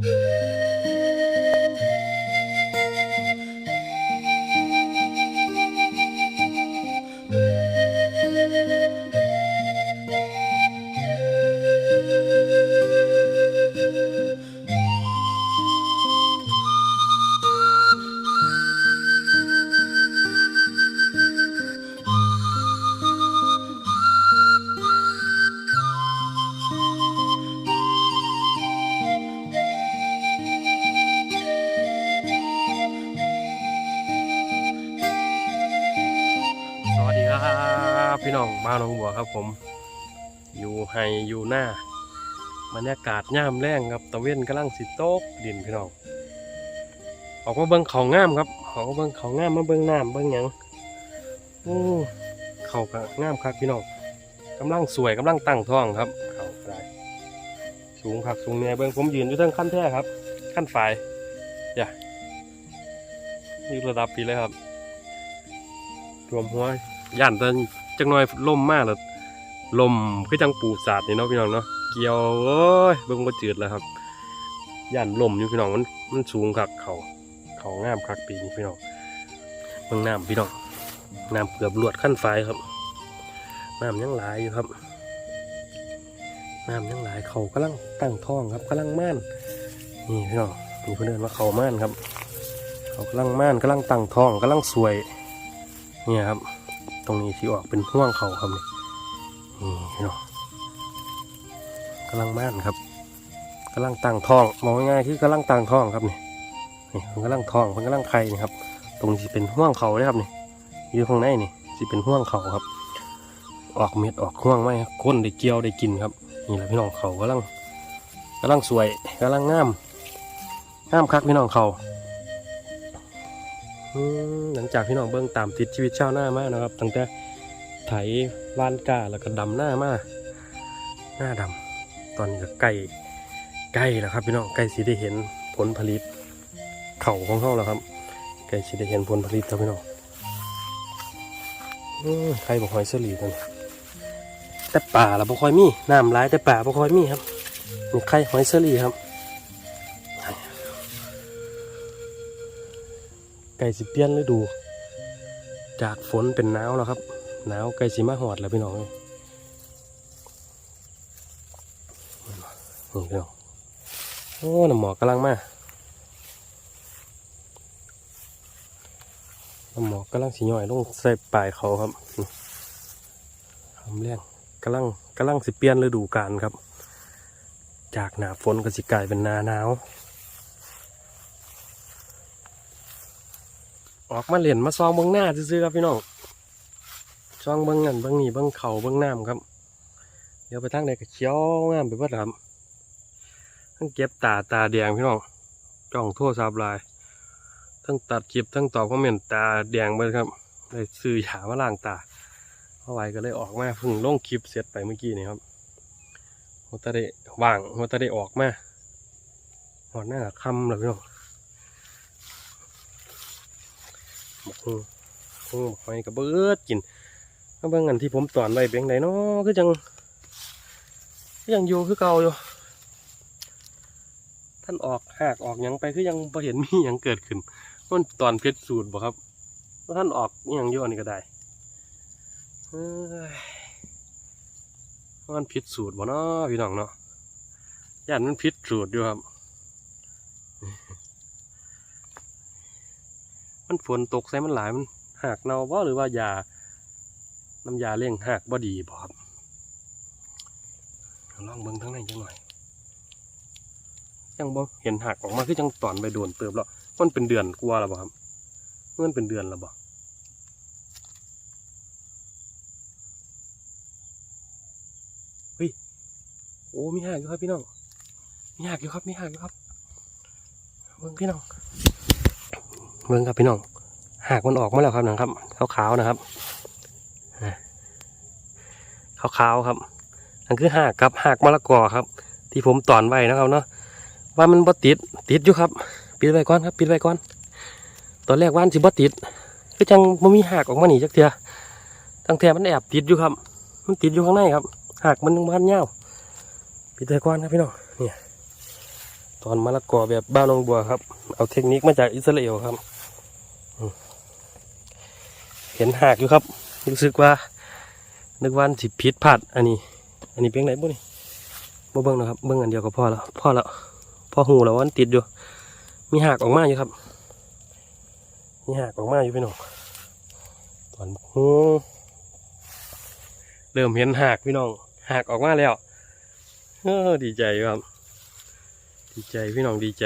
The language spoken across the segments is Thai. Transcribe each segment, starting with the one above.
Yeah. พี่น้องบ้านหนองบัวครับผม อยู่ไฮอยู่หน้าบรรยากาศย่ามแรงครับตะเวนกำลังสิโต๊กดินพี่น้องออกมาเบิ่งเขางามครับออกมาเบิ่งเขางามมาเบิ่งน้ำเบิ่งหยังโอ้เขาก็งามครับพี่น้องกำลังสวยกำลังตั้งท้องครับเขาได้สูงครับสูงเนี่ยเบิ่งผมยืนอยู่ทั้งขั้นแท้ครับ ขั้นฝ่ายอย่าอยู่ระดับปีเลยครับรวมหัวย่านเดิน จังน่อยล่มมากเลยลมคือจังปูสาดนี่เนาะพี่น้องเนาะเกี่ยวโอ้ยเบิ่งบ่จืดแล้วครับย่านลมอยู่พี่น้องมันมันสูงคักเขาเขางามคักปีนี้พี่น้องเบิ่งน้ำพี่น้องน้ำเกือบลวดขั้นไฟครับน้ำยังหลายอยู่ครับน้ำยังหลายเขากำลังตั้งท้องครับกำลังม่านนี่พี่น้องมีคนเดินว่าเขาม่านครับ เขากำลังม่านกำลังตั้งท้องกำลังสวยเนี่ยครับ ตรงนี้ที่ออกเป็นห่วงเขาครับนี่นี่เนาะกำลังม่านครับกำลังตั้งท้องมองง่ายๆคือกำลังตั้งท้องครับนี่นี่มันกำลังท้องมันกำลังไข่นี่ครับ ตรงนี้เป็นห่วงเขาเลยครับนี่อยู่ข้างในนี่สิเป็นห่วงเขาครับ ออกเม็ดออกห่วงไหมค้นได้เกี่ยวได้กินครับ นี่แหละพี่น้องเขากำลังกำลังสวยกำลังงามงามคักพี่น้องเขา หลังจากพี่น้องเบิ้งตามติดชีวิตชาวหน้ามากนะครับ ตั้งแต่ไถวานกาแล้วก็ดำหน้ามากหน้าดำตอนนี้ก็ใกล้ใกล้แล้วครับพี่น้องใกล้สิได้เห็นผลผลิตเข่าของเขาแล้วครับใกล้สิได้เห็นผลผลิตครับพี่น้องอใครบอกหอยเสลีกันแต่ป่าเราบ่ค่อยมีน้ำร้ายแต่ป่าบ่ค่อยมีครับนี่ไข่หอยเสลีครับ ก่สิเปลี่ยนฤดู จากฝนเป็นหนาวแล้วครับหนาวไก่สิมาหอดแล้วพี่น้องเอ้ยนี่พี่น้องโอ้น้ำหมอกกำลังมาน้ำหมอกกำลังสิย่อยลงใส่ปลายเขาครับนี่คำเรียงกำลังกำลังสิเปลี่ยนฤดูกาลครับ จากหนาฝนก็สิกลายเป็นหนาหนาว ออกมาเล่นมาซองเบิ้งหน้าซื่อครับพี่น้องซองเบิ้งนั่นเบิ้งนี่เบิ้งเขาเบิ้งน้ำครับ เดี๋ยวไปทางใดก็เขียวงามไปบิดครับทั้งเก็บตาตาแดงพี่น้องจ้องทั่วซับลาย ทั้งตัดคลิปทั้งตอบคอมเมนต์ตาแดงเบิดครับเลยซื้อยามาล้างตาเอาไว้ก็เลยออกมาพิ่งลงคลิปเสร็จไปเมื่อกี้นี่ครับหัวตาได้ว่างหัวตาได้ออกมาหอดหน้าคำแล้วพี่น้อง หมกฮูฮูหมกหอยกับเบิดกินก็บิ่งอันที่ผมตอนไว้เบียงใดเนาะคือจังยังอยู่คือเก่าอยู่ ท่านออกหากออกยังไปคือยังพอเห็นมียังเกิดขึ้นมันตอนเพชรสูตรบ่ครับว่าท่านออกอยังอยู่อันนี้ก็ได้ว่ามันผิดสูตรบ่เนาะพี่น้องเนาะย่านมันผิดสูตรอยู่ครับ มันฝนตกใส่มันหลายมันหักเน่าบ่หรือว่ายาน้ำยาเร่งหักบ่ดีบ่ครับลองเบิ่งทั้งในจังหน่อยยังบ่เห็นหักออกมาคือจังตอนไปโดนเติบแล้วมันเป็นเดือนกว่าแล้วบ่ครับมันเป็นเดือนแล้วบ่เฮ้ยโอ้มีหักอยู่ครับพี่น้องมีหักอยู่ครับมีหักอยู่ครับเบิ่งพี่น้อง เบิ่งครับพี่น้องหากมันออกมาแล้วครับนะครับขาวๆนะครับขาวๆครับนั่นคือหากครับหากมะละกอครับ ที่ผมตอนไว้นะครับเนาะว่ามันบ่ติดติดอยู่ครับ ปิดไว้ก่อนครับ ปิดไว้ก่อน ตอนแรกว่านสิบ่ติดก็จังมันมีหากออกมาหนีจักเทียตั้งแต่มันแอบติดอยู่ครับ มันติดอยู่ข้างในครับหากมันยังบ้านเงาปิดไว้ก่อนครับพี่น้องเนี่ยตอนมะละกอแบบบ้านนองบัวครับ เอาเทคนิคมาจากอิสราเอลครับ เห็นหากอยู่ครับ รู้สึกว่า นึกว่าสิผิดพลาดอันนี้ อันนี้เป็นไงบุนี่บ่เบิ่งนะครับ เบิ่งอันเดียวก็พอแล้วพอแล้วพอหูแล้วว่ามันติดอยู่ มีหากออกมาอยู่ครับ มีหากออกมาอยู่พี่น้องตอนหูเริ่มเห็นหากพี่น้องหากออกมาแล้วเออดีใจครับ ดีใจพี่น้องดีใจ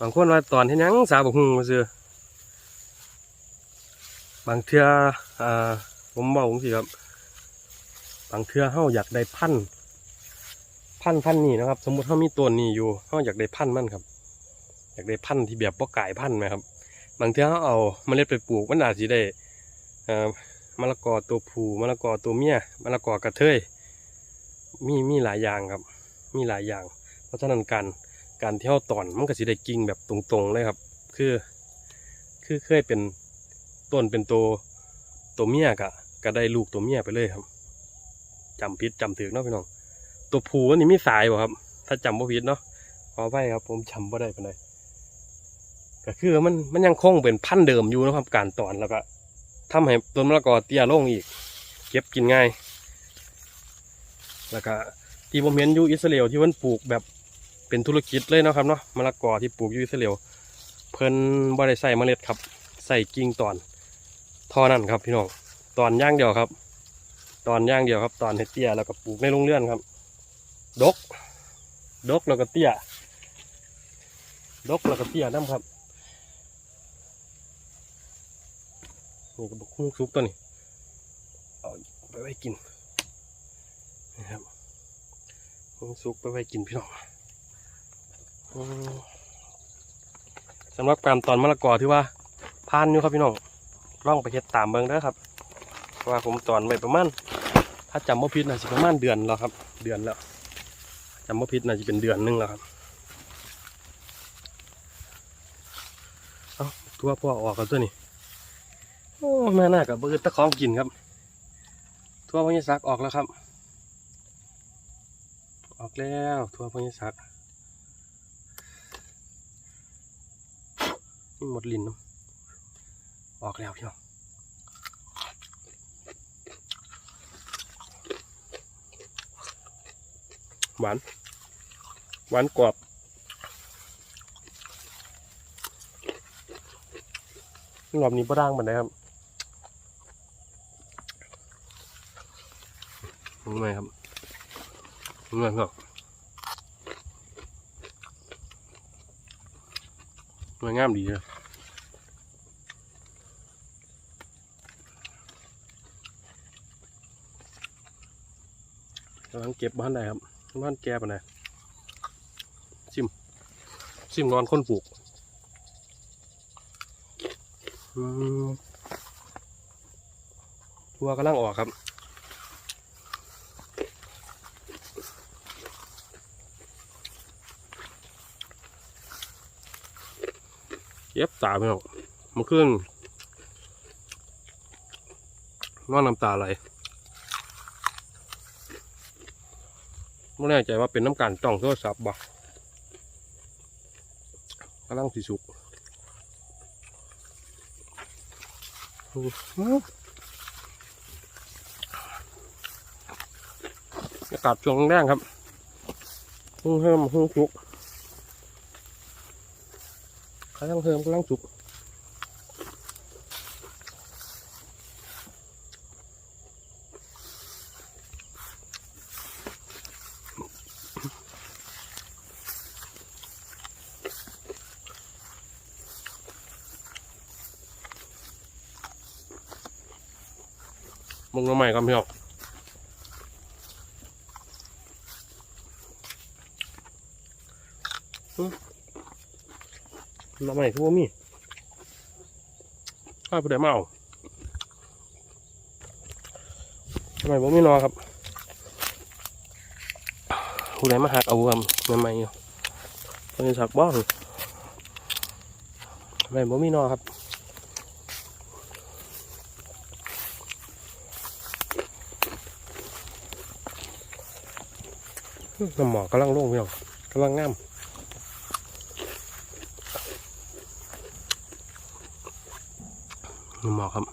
บางคนว่าตอนเห็นยังสาบกหุงมาซื้อ บางเทืออ่าผมบอกผมสิครับ บางเทื่อเฮาอยากได้พันพันพันนี่นะครับ สมมติเฮามีต้นนี้อยู่เฮาอยากได้พันมันครับ อยากได้พันที่แบบบ่กลายพันไหมครับ บางเทื่อเฮาเอาเมล็ดไปปลูกมันอาจสิได้อ่อมะละกอตัวผู้มะละกอตัวเมียมะละกอกระเทยมีมีหลายอย่างครับ มีหลายอย่าง เพราะฉะนั้นการการเที่เฮาตอนมันก็สิได้กิ่งแบบตรงๆเลยครับ คือ คือเคยเป็น ต้นเป็นตัวตัวเมียกะก็ได้ลูกตัวเมียไปเลยครับจำผิดจำถึกเนาะพี่น้อง ตัวผู้อันนี้มีสายบ่ครับ ถ้าจำบ่ผิดเนาะขอไปครับ ผมจำบ่ได้ปานใดก็คือมันมันยังคงเป็นพันธุ์เดิมอยู่นะครับ การตอนแล้วก็ทำให้ต้นมะละกอเตี้ยลงอีก เก็บกินง่าย แล้วก็ที่ผมเห็นอยู่อิสราเอลที่มันปลูกแบบเป็นธุรกิจเลยนะครับเนาะมะละกอที่ปลูกอยู่อิสราเอลเพิ่นบ่ได้ใส่เมล็ดครับใส่กิ่งตอน ท่อนั่นครับพี่น้องตอนย่างเดียวครับ ตอนย่างเดียวครับ ตอนเฮดเตี้ยแล้วก็ปลูกในโรงเรือนครับ ดก ดกแล้วก็เตี้ย ดกแล้วก็เตี้ยน้ำครับนี่ก็บุกคุ้งซุปตัวนี้เอาไปไว้กินนะครับคุ้งซุปไปไว้กินพี่น้องสำหรับการตอนมะละกอที่ว่าพานอยู่ครับพี่น้อง ล่องไปเฮ็ดตามเบิ่งเด้อครับ ว่าผมตอนไว้ประมาณถ้าจำไม่ผิดน่าจะประมาณเดือนแล้วครับ เดือนแล้วจำไม่ผิดน่าจะเป็นเดือนหนึงแล้วครับเอาตัวพ่อออกกันตัวนี้โอ้แม่น่ากับเบิดตะของกินครับ ทั่วพญสักออกแล้วครับ ออกแล้ว ทั่วพญสักนี่หมดลิ้นเนาะ ออกแล้วพี่น้องหวาน หวานกรอบรอบนี้ปร่างมันนะครับนี่ไงครับนี่ไงครับสวยงามดีเลย เก็บบ้านได้ครับบ้านแกปะนะซิมซิมนอนคนปลูกตัวกำลังออกครับเย็บตาไปหรอกมื่อคืนนอนน้ำตาไหล ไม่แน่ใจว่าเป็นน้ำการจ้องโทรศัพท์บ่กำลังสีสุกอื้อหือากาศช่วงแรกครับหุ่งเฮิมหุ่งสุกกำลังเฮิมกำลังสุก มึงก็ใหม่ครับพี่ออื้อน้ำใหม่ทั่วมีข้าวผู้ใดมาเอาทำไมผมไม่นอนครับผู้ใดมาหักเอาครับใหม่ๆอยู่ต้องสักบ้างทำไมผมไม่นอนครับ น้ำหมอกกำลังลงพี่น้องกำลังงามนี่หมอกครับ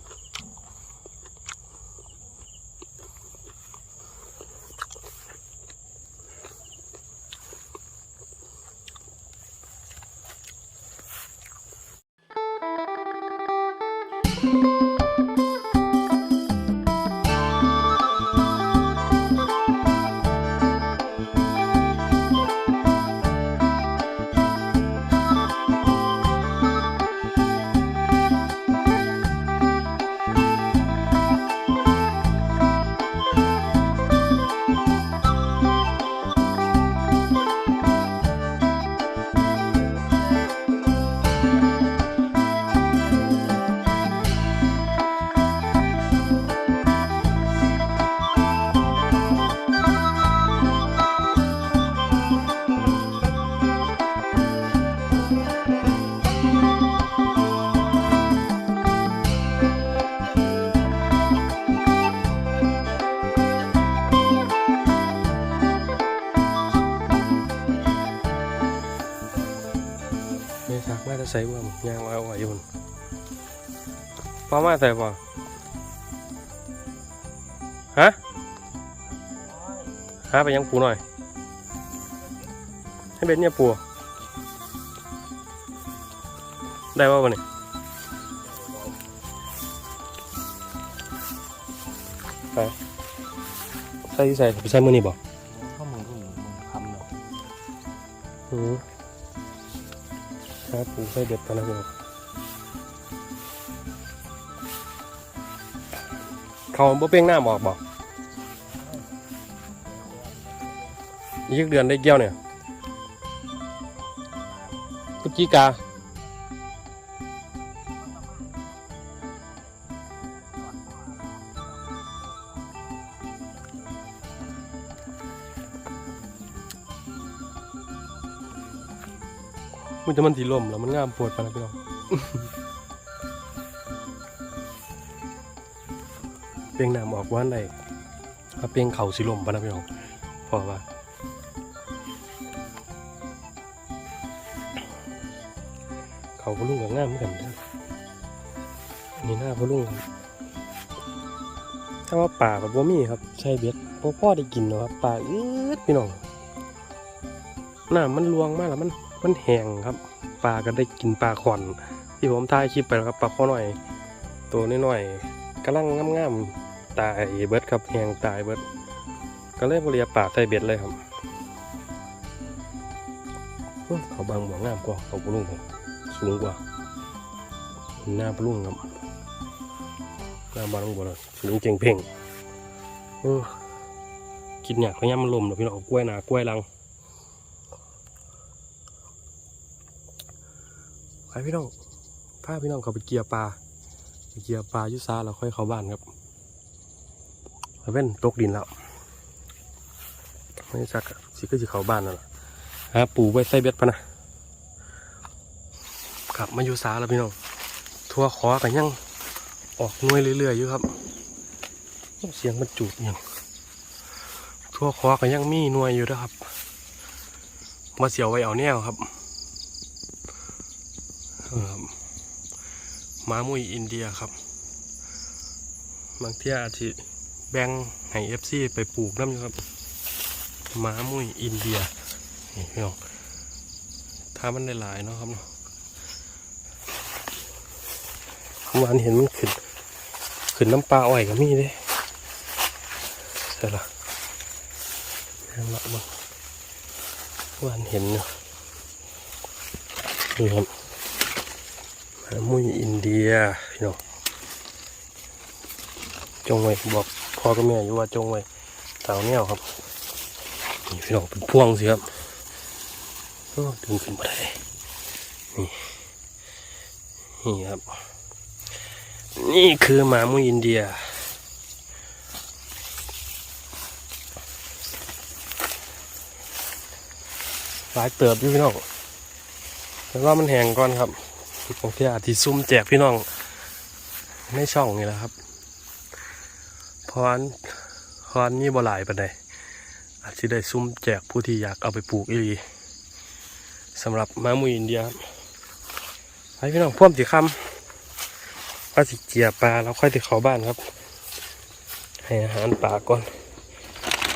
พอมาใส่บ่ฮะหาไปยังปูหน่อย ให้เบ็ดเนี่ยปูได้ป่าวะเนี่ยไปใส่ใส่ไปใส่มือนี่บ่ข้อมือผู้หญิงมึงทำเนาะอืมครับปูใส่เด็ดตอนนั้นเเขาบ่เป้งหน้าบอกบอกยี่เดือนได้เกี่ยวเนี่ยพฤศจิกามันจะมันทีลมแล้วมันงามปวดไปแล้วพี่น้อง เปลียงน้ำออกว่าไหนถ้าเปลียงเขาสิลมปะนะพี่น้องเพอว่าเขาพะลุงกับง่ามเหมือนกันนี่หน้าพะลุงครับถ้าว่าป่ากับบ่มีครับใช่เบ็ดพ่อพ่อได้กินเนาะครับป่าอืดพี่น้องหน้ำมันลวงมากแล้วมันมันแห้งครับปลาก็ได้กินปลาขอนที่ผมถ่ายคลิปไปแล้วครับปลาข้อหน่อย ตัวน้อยๆกำลังงามๆ ตายเบิดครับแห้งตายเบิดก็เลยบริยาปากใส่เบ็ดเลยครับเขาบางหมวงงามกว่าเขาพะลุงผมสูงกว่าหน้าพลุ่งครับหน้าบานลงบนสูงเจ๋งเพ่งกินอยากพยายามมันลมเดี๋ยวพี่น้องกล้วยหนากล้วยลังใครพี่น้องพาพี่น้องเขาไปเกียร์ปลาเกียร์ปลายุซาเราค่อยเข้าบ้านครับ เว้นตกดินแล้วไม่สักสิก็จะเขาบ้านแล้วล่ะหาปูไว้ใส่เบ็ดพะนะกลับมาอยู่สาแล้วพี่น้องทั่วขอกันยังออกน่วยเรื่อยๆอยู่ครับ เสียงมันจูดยังทั่วขอกันยังมีน่วยอยู่นะครับ มาเสียวไว้เอาแนวครับหมามุยอินเดียครับ บางเที่ยอาจจะ แบ่งให้เอฟซีไปปลูกน้ำอยู่ครับหมามุ้ยอินเดียนี่พี่น้องถ้ามันได้หลายเนาะครับเนาะเมื่อวานเห็นมันขึ้น ขึ้นน้ำปลาอ้อยก็มีเด้ใช่ละแม่งละบ้างเมื่อวานเห็นอยู่นี่ครับหมามุ้ยอินเดียพี่น้องจงไว้บอก พ่อกับแม่อยู่ว่าจงไว้เต่าเนี่ยครับนี่พี่น้องเป็นพวงสิครับดึงขึ้นมาได้นี่นี่ครับ นี่คือหมามุยอินเดียหลายเติบอยู่พี่น้องแต่ว่ามันแห้งก่อนครับบางทีอาจจะซุ่มแจกพี่น้องในช่องนี่แหละครับ พราะอันพราะนนี้บ่หลายปานใดอาจจะได้ซุ่มแจกผู้ที่อยากเอาไปปลูกอีหลีสำหรับหมาหมูอินเดียครับไปพี่น้องพ่วมสีคำก็สิเจียปลาแล้วค่อยติเขาบ้านครับ ให้อาหารปลาก่อน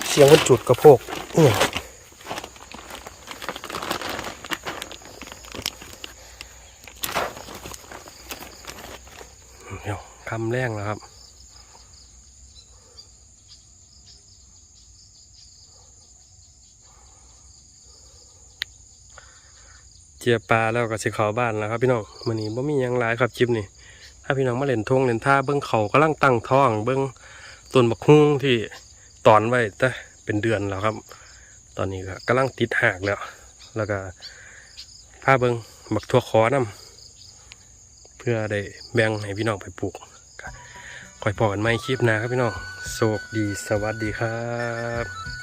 เสียงมันจุดกระโพกอื้อเดี๋ยวคำแรงแล้วครับ เจียปลาแล้วก็สิเขาบ้านแล้วครับพี่น้องมื้อนี้บ่มีหยังหลายครับคลิปนี้ถ้าพี่น้องมาเล่นทงเล่นท่าเบิ่งเขากำลังตั้งท้อง เบิ่งต้นบักฮุ้งที่ตอนไว้แต่เป็นเดือนแล้วครับ ตอนนี้ก็กำลังติดหากแล้ว แล้วก็พาเบิ่งบักทั่วคอนํเพื่อได้แบ่งให้พี่น้องไปปลูกคอยพอกันใหมคลิปหน้าครับพี่น้องโชคดีสวัสดีครับ